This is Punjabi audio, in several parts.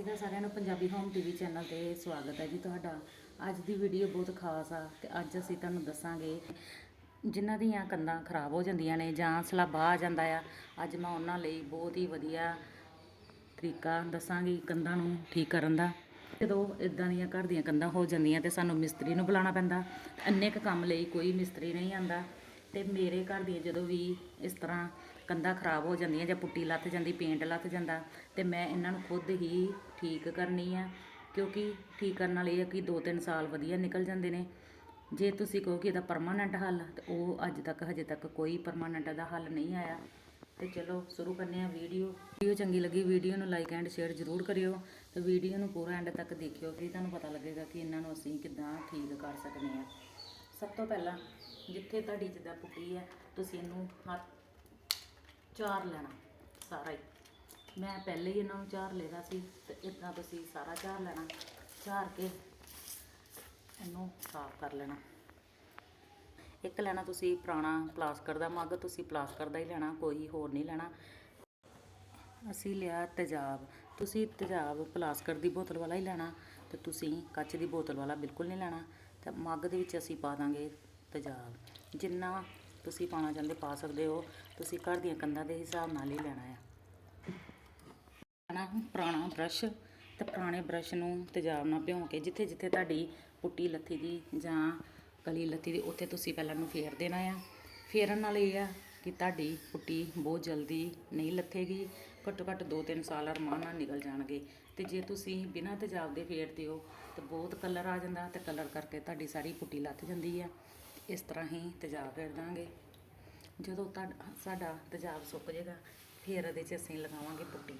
ਸ਼੍ਰੀ ਅਕਾਲ ਸਾਰਿਆਂ ਨੂੰ ਪੰਜਾਬੀ ਹੋਮ ਟੀਵੀ ਚੈਨਲ ਤੇ ਸਵਾਗਤ ਹੈ ਜੀ ਤੁਹਾਡਾ। ਅੱਜ ਦੀ ਵੀਡੀਓ ਬਹੁਤ ਖਾਸ ਆ ਤੇ ਅੱਜ ਅਸੀਂ ਤੁਹਾਨੂੰ ਦੱਸਾਂਗੇ ਜਿਨ੍ਹਾਂ ਦੀਆਂ ਕੰਧਾਂ ਖਰਾਬ ਹੋ ਜਾਂਦੀਆਂ ਨੇ ਜਾਂ ਸਲਾਬਾ ਆ ਜਾਂਦਾ ਆ। ਅੱਜ ਮੈਂ ਉਹਨਾਂ ਲਈ ਬਹੁਤ ਹੀ ਵਧੀਆ ਤਰੀਕਾ ਦੱਸਾਂਗੀ ਕੰਧਾਂ ਨੂੰ ਠੀਕ ਕਰਨ ਦਾ। ਜਦੋਂ ਇਦਾਂ ਦੀਆਂ ਘਰ ਦੀਆਂ ਕੰਧਾਂ ਹੋ ਜਾਂਦੀਆਂ ਤੇ ਸਾਨੂੰ ਮਿਸਤਰੀ ਨੂੰ ਬੁਲਾਉਣਾ ਪੈਂਦਾ। ਅੰਨੇ ਕੁ ਕੰਮ ਲਈ ਕੋਈ ਮਿਸਤਰੀ ਨਹੀਂ ਆਂਦਾ ਤੇ ਮੇਰੇ ਘਰ ਦੀਆਂ ਜਦੋਂ ਵੀ ਇਸ ਤਰ੍ਹਾਂ ਕੰਧਾਂ ਖਰਾਬ ਹੋ ਜਾਂਦੀਆਂ ਜਾਂ ਪੁੱਟੀ ਲੱਥ ਜਾਂਦੀ, ਪੇਂਟ ਲੱਥ ਜਾਂਦਾ, ਤੇ ਮੈਂ ਇਹਨਾਂ ਨੂੰ ਖੁਦ ਹੀ ਠੀਕ ਕਰਨੀ ਆ। ਕਿਉਂਕਿ ਠੀਕ ਕਰਨ ਨਾਲ ਇਹ ਆ ਕਿ 2-3 ਸਾਲ ਵਧੀਆ ਨਿਕਲ ਜਾਂਦੇ ਨੇ। ਜੇ ਤੁਸੀਂ ਕਹੋ ਕਿ ਇਹਦਾ ਪਰਮਾਨੈਂਟ ਹੱਲ, ਤੇ ਉਹ ਅੱਜ ਤੱਕ, ਹਜੇ ਤੱਕ ਕੋਈ ਪਰਮਾਨੈਂਟ ਦਾ ਹੱਲ ਨਹੀਂ ਆਇਆ। ਤੇ ਚਲੋ, ਸ਼ੁਰੂ ਕਰਨੇ ਆ ਵੀਡੀਓ। ਵੀਡੀਓ ਚੰਗੀ ਲੱਗੀ, ਵੀਡੀਓ ਨੂੰ ਲਾਈਕ ਐਂਡ ਸ਼ੇਅਰ ਜ਼ਰੂਰ ਕਰਿਓ। ਤੇ ਵੀਡੀਓ ਨੂੰ ਪੂਰਾ ਐਂਡ ਤੱਕ ਦੇਖਿਓ ਕਿ ਤੁਹਾਨੂੰ ਪਤਾ ਲੱਗੇਗਾ ਕਿ ਇਹਨਾਂ ਨੂੰ ਅਸੀਂ ਕਿੱਦਾਂ ਠੀਕ ਕਰ ਸਕਦੇ ਆ। ਸਭ ਤੋਂ ਪਹਿਲਾਂ, ਜਿੱਥੇ ਤੁਹਾਡੀ ਜਿੱਦਾਂ ਪੁੱਟੀ ਹੈ ਤੁਸੀਂ ਇਹਨੂੰ ਹੱਥ ਚਾਰ ਲੈਣਾ, ਸਾਰਾ ਹੀ। ਮੈਂ ਪਹਿਲੇ ਹੀ ਇਹਨਾਂ ਨੂੰ ਚਾਰ ਲੈਦਾ ਸੀ ਤੇ ਇਦਾਂ ਤੁਸੀਂ ਸਾਰਾ ਚਾਰ ਲੈਣਾ। ਚਾਰ ਕੇ ਇਹਨੂੰ ਸਾਫ਼ ਕਰ ਲੈਣਾ। ਇੱਕ ਲੈਣਾ ਤੁਸੀਂ ਪੁਰਾਣਾ ਪਲਾਸਟਿਕ ਦਾ ਮੱਗ, ਤੁਸੀਂ ਪਲਾਸਟਿਕ ਦਾ ਹੀ ਲੈਣਾ, ਕੋਈ ਹੋਰ ਨਹੀਂ ਲੈਣਾ। ਅਸੀਂ ਲਿਆ ਤੇਜ਼ਾਬ। ਤੁਸੀਂ ਤੇਜ਼ਾਬ ਪਲਾਸਟਿਕ ਦੀ ਬੋਤਲ ਵਾਲਾ ਹੀ ਲੈਣਾ ਤੇ ਤੁਸੀਂ ਕੱਚ ਦੀ ਬੋਤਲ ਵਾਲਾ ਬਿਲਕੁਲ ਨਹੀਂ ਲੈਣਾ। ਤੇ ਮੱਗ ਦੇ ਵਿੱਚ ਅਸੀਂ ਪਾ ਦਾਂਗੇ ਤੇਜ਼ਾਬ। ਜਿੰਨਾ ਤੁਸੀਂ ਪਾਉਣਾ ਚਾਹੁੰਦੇ, ਪਾ ਸਕਦੇ ਹੋ। ਤੁਸੀਂ ਘਰ ਦੀਆਂ ਕੰਧਾਂ ਦੇ ਹਿਸਾਬ ਨਾਲ ਹੀ ਲੈਣਾ ਆ। ਲੈਣਾ ਪੁਰਾਣਾ ਬ੍ਰਸ਼ ਤੇ ਪੁਰਾਣੇ ਬ੍ਰਸ਼ ਨੂੰ ਤੇਜ਼ਾਬ ਨਾਲ ਭਿਉਂ ਕੇ ਜਿੱਥੇ ਜਿੱਥੇ ਤੁਹਾਡੀ ਪੁੱਟੀ ਲੱਥੀ ਦੀ ਜਾਂ ਕਲੀ ਲੱਥੀ ਦੀ ਉੱਥੇ ਤੁਸੀਂ ਪਹਿਲਾਂ ਨੂੰ ਫੇਰ ਦੇਣਾ ਆ। ਫੇਰਨ ਨਾਲ ਇਹ ਆ ਕਿ ਤੁਹਾਡੀ ਪੁੱਟੀ ਬਹੁਤ ਜਲਦੀ ਨਹੀਂ ਲੱਥੇਗੀ। ਘੱਟੋ ਘੱਟ 2-3 ਸਾਲ ਅਰਮਾਨ ਨਾਲ ਨਿਕਲ ਜਾਣਗੇ। ਤੇ ਜੇ ਤੁਸੀਂ ਬਿਨਾਂ ਤੇਜ਼ਾਬ ਦੇ ਫੇਰਦੇ ਹੋ, ਤਾਂ ਬਹੁਤ ਕਲਰ ਆ ਜਾਂਦਾ ਤੇ ਕਲਰ ਕਰਕੇ ਤੁਹਾਡੀ ਸਾਰੀ ਪੁੱਟੀ ਲੱਥ ਜਾਂਦੀ ਆ। ਇਸ ਤਰ੍ਹਾਂ ਹੀ ਤੇਜ਼ਾਬ ਫੇਰ ਦਾਂਗੇ। ਜਦੋਂ ਤੁਹਾਡਾ ਸਾਡਾ ਤੇਜ਼ਾਬ ਸੁੱਕ ਜਾਏਗਾ ਫਿਰ ਇਹਦੇ 'ਚ ਅਸੀਂ ਲਗਾਵਾਂਗੇ ਪੁੱਟੀ।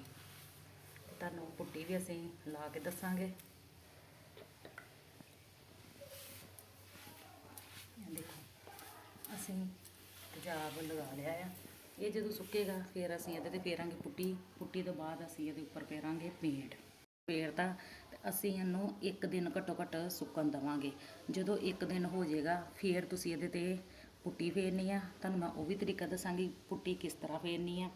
ਤੁਹਾਨੂੰ ਪੁੱਟੀ ਵੀ ਅਸੀਂ ਲਾ ਕੇ ਦੱਸਾਂਗੇ। ਦੇਖੋ, ਅਸੀਂ ਤੇਜ਼ਾਬ ਲਗਾ ਲਿਆ ਆ। ਇਹ ਜਦੋਂ ਸੁੱਕੇਗਾ, ਫਿਰ ਅਸੀਂ ਇਹਦੇ ਤੇ ਫੇਰਾਂਗੇ ਪੁੱਟੀ। ਪੁੱਟੀ ਤੋਂ ਬਾਅਦ ਅਸੀਂ ਇਹਦੇ ਉੱਪਰ ਫੇਰਾਂਗੇ ਪੇਂਟ। ਫੇਰਤਾ ਤੇ ਅਸੀਂ ਇਹਨੂੰ ਇੱਕ ਦਿਨ ਘੱਟੋ ਘੱਟ ਸੁੱਕਣ ਦੇਵਾਂਗੇ। ਜਦੋਂ ਇੱਕ ਦਿਨ ਹੋ ਜਾਏਗਾ, ਫਿਰ ਤੁਸੀਂ ਇਹਦੇ ਤੇ ਪੁੱਟੀ ਫੇਰਨੀ ਆ। ਤੁਹਾਨੂੰ ਮੈਂ ਉਹ ਵੀ ਤਰੀਕਾ ਦੱਸਾਂਗੀ, ਪੁੱਟੀ ਕਿਸ ਤਰ੍ਹਾਂ ਫੇਰਨੀ ਆ।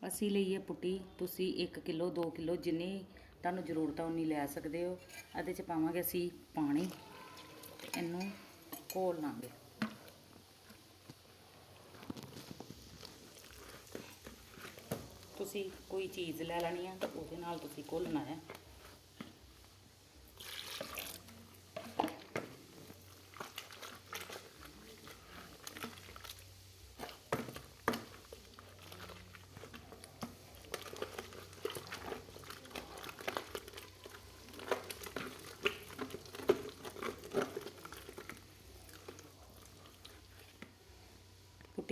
ਅਸੀਂ ਲਈਏ ਪੁੱਟੀ, ਤੁਸੀਂ 1 ਕਿਲੋ 2 ਕਿਲੋ ਜਿੰਨੀ ਤੁਹਾਨੂੰ ਜ਼ਰੂਰਤ ਆ, ਉਨੀ ਲੈ ਸਕਦੇ ਹੋ। ਇਹਦੇ ਚ ਪਾਵਾਂਗੇ ਅਸੀਂ ਪਾਣੀ। ਇਹਨੂੰ ਘੋਲ ਲਾਂਗੇ। ਤੁਸੀਂ ਕੋਈ ਚੀਜ਼ ਲੈ ਲੈਣੀ ਆ, ਤਾਂ ਉਹਦੇ ਨਾਲ ਤੁਸੀਂ ਘੋਲਣਾ ਹੈ।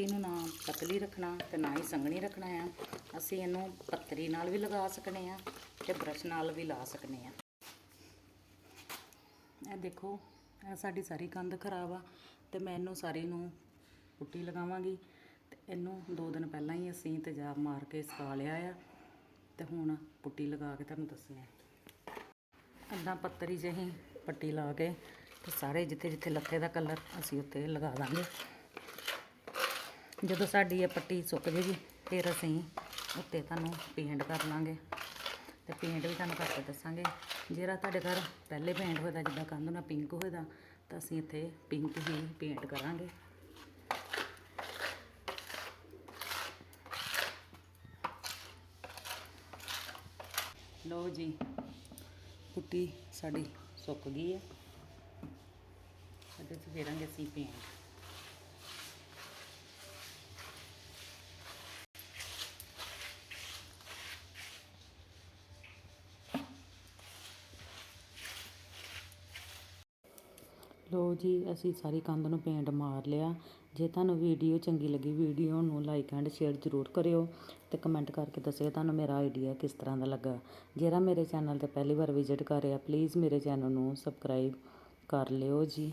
ਪੁੱਟੀ ਨੂੰ ਨਾ ਪਤਲੀ ਰੱਖਣਾ ਤੇ ਨਾ ਹੀ ਸੰਘਣੀ ਰੱਖਣਾ ਆ। ਅਸੀਂ ਇਹਨੂੰ ਪੱਤਰੀ ਨਾਲ ਵੀ ਲਗਾ ਸਕਨੇ ਆ ਤੇ ਬ੍ਰਸ਼ ਨਾਲ ਵੀ ਲਾ ਸਕਨੇ ਆ। ਇਹ ਦੇਖੋ, ਇਹ ਸਾਡੀ ਸਾਰੀ ਕੰਧ ਖਰਾਬ ਆ ਤੇ ਮੈਂ ਇਹਨੂੰ ਸਾਰੀ ਨੂੰ ਪੁੱਟੀ ਲਗਾਵਾਂਗੀ ਤੇ ਇਹਨੂੰ ਦੋ ਦਿਨ ਪਹਿਲਾਂ ਹੀ ਅਸੀਂ ਤੇਜ਼ਾਬ ਮਾਰ ਕੇ ਸੁਕਾ ਲਿਆ ਆ ਤੇ ਹੁਣ ਪੁੱਟੀ ਲਗਾ ਕੇ ਤੁਹਾਨੂੰ ਦੱਸਨੇ ਅੱਧਾ ਪੱਤਰੀ ਜਿਹੀ ਪੱਟੀ ਲਾ ਕੇ ਤੇ ਸਾਰੇ ਜਿੱਥੇ ਜਿੱਥੇ ਲੱਥੇ ਦਾ ਕਲਰ ਅਸੀਂ ਉੱਤੇ ਲਗਾ ਦਾਂਗੇ। ਜਦੋਂ ਸਾਡੀ ਇਹ ਪੱਟੀ ਸੁੱਕ ਜੇਗੀ, ਫਿਰ ਅਸੀਂ ਉੱਤੇ ਤੁਹਾਨੂੰ ਪੇਂਟ ਕਰ ਲਾਂਗੇ। ਤੇ ਪੇਂਟ ਵੀ ਤੁਹਾਨੂੰ ਕਰਕੇ ਦੱਸਾਂਗੇ। ਜਿਹੜਾ ਤੁਹਾਡੇ ਘਰ ਪਹਿਲੇ ਪੇਂਟ ਹੋਏਦਾ ਜਿੱਦਾਂ ਕੰਧ ਨਾਲ ਪਿੰਕ ਹੋਏਦਾ ਤਾਂ ਅਸੀਂ ਇੱਥੇ ਪਿੰਕ ਹੀ ਪੇਂਟ ਕਰਾਂਗੇ। ਲਓ ਜੀ, ਪੁੱਟੀ ਸਾਡੀ ਸੁੱਕ ਗਈ ਹੈ। ਸਾਡੇ 'ਚ ਫੇਰਾਂਗੇ ਅਸੀਂ ਪੇਂਟ ਲੋ ਜੀ, ਅਸੀਂ ਸਾਰੀ ਕੰਧ ਨੂੰ ਪੇਂਟ ਮਾਰ ਲਿਆ। ਜੇ ਤੁਹਾਨੂੰ ਵੀਡੀਓ ਚੰਗੀ ਲੱਗੀ, ਵੀਡੀਓ ਨੂੰ ਲਾਈਕ ਐਂਡ ਸ਼ੇਅਰ ਜ਼ਰੂਰ ਕਰਿਓ ਤੇ ਕਮੈਂਟ ਕਰਕੇ ਦੱਸਿਓ ਤੁਹਾਨੂੰ ਮੇਰਾ ਆਈਡੀਆ ਕਿਸ ਤਰ੍ਹਾਂ ਦਾ ਲੱਗਾ। ਜਿਹੜਾ ਮੇਰੇ ਚੈਨਲ ਤੇ ਪਹਿਲੀ ਵਾਰ ਵਿਜ਼ਿਟ ਕਰ ਰਿਹਾ ਪਲੀਜ਼ ਮੇਰੇ ਚੈਨਲ ਨੂੰ ਸਬਸਕ੍ਰਾਈਬ ਕਰ ਲਿਓ ਜੀ।